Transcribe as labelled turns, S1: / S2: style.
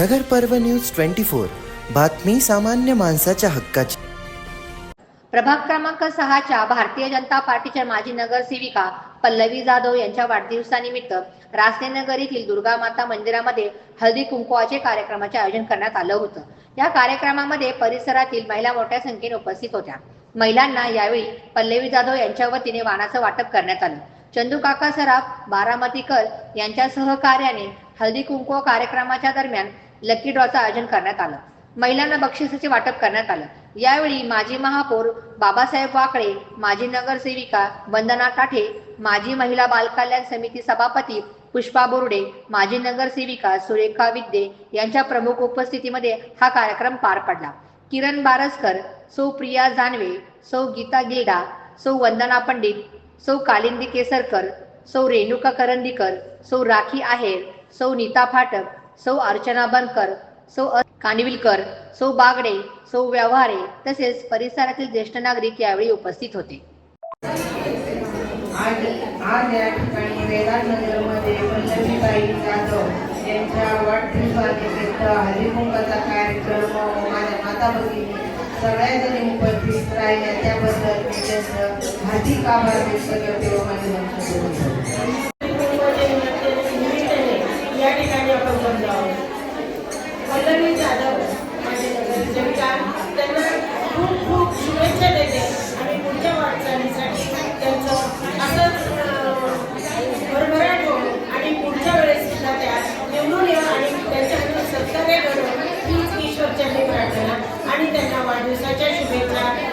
S1: नगर पर्व news twenty four. बातमी सामान्य माणसाच्या हक्काची.
S2: प्रभाग क्रमांक सहाच्या भारतीय जनता पार्टीच्या माजी नगरसेविका पल्लवी जाधव यांच्या वाढदिवसानिमित्त रासनेनगर येथील दुर्गा माता मंदिरामध्ये हळदी कुंकवाचे कार्यक्रमाचे आयोजन करण्यात आलं होतं. या कार्यक्रमामध्ये परिसरातील महिला मोठ्या संख्येने उपस्थित होत्या. महिलांना यावेळी पल्लवी जाधव यांच्या वतीने वाणाचं वाटप करण्यात आलं. चंदूकाका सराफ बारामतीकर यांच्या सहकार्याने हळदी कुंकू कार्यक्रमाच्या दरम्यान लकी ड्रॉचं आयोजन करण्यात आलं. महिलांना बक्षिसाचे वाटप करण्यात आलं. यावेळी माजी महापौर बाबासाहेब वाकळे माजी नगरसेविका वंदना काठे माजी महिला बालकल्याण समिती सभापती पुष्पा बोर्डे माजी नगरसेविका सुरेखा विद्ये यांच्या प्रमुख उपस्थितीमध्ये हा कार्यक्रम पार पडला. किरण बारसकर सौ प्रिया जानवे सौ गीता गिल्डा सौ वंदना पंडित सौ कालिंदी केसरकर सौ रेणुका करंदीकर सौ राखी आहेर सौ नीता फाटक सौ अर्चना बनकर सौ कानिविलकर सौ बागडे सौ व्यवहारे तसेच परिसरातील ज्येष्ठ नागरिक यावेळी उपस्थित होते.
S3: आज आज या ठिकाणी पल्लवीबाई जाधव यांच्या वाढदिवसानिमित्त हरिकुंकाचा कार्यक्रम माझ्या माता भगिनी उपस्थित राहिल्या. त्याबद्दल मी त्यांचं हार्दिक आभार व्यक्त करते माझे लक्ष
S4: या ठिकाणी आपण बंद आहोत पल्लवी जाधव माझे त्यांना खूप खूप शुभेच्छा देते. आणि पुढच्या वाटचालीसाठी त्यांचं असंच भरभराट होऊन आणि पुढच्या वेळेस सुद्धा त्या निवडून येऊन आणि त्यांच्याकडून सत्कार्य घडवून हीच ईश्वरचरणी प्रार्थना आणि त्यांना वाढदिवसाच्या शुभेच्छा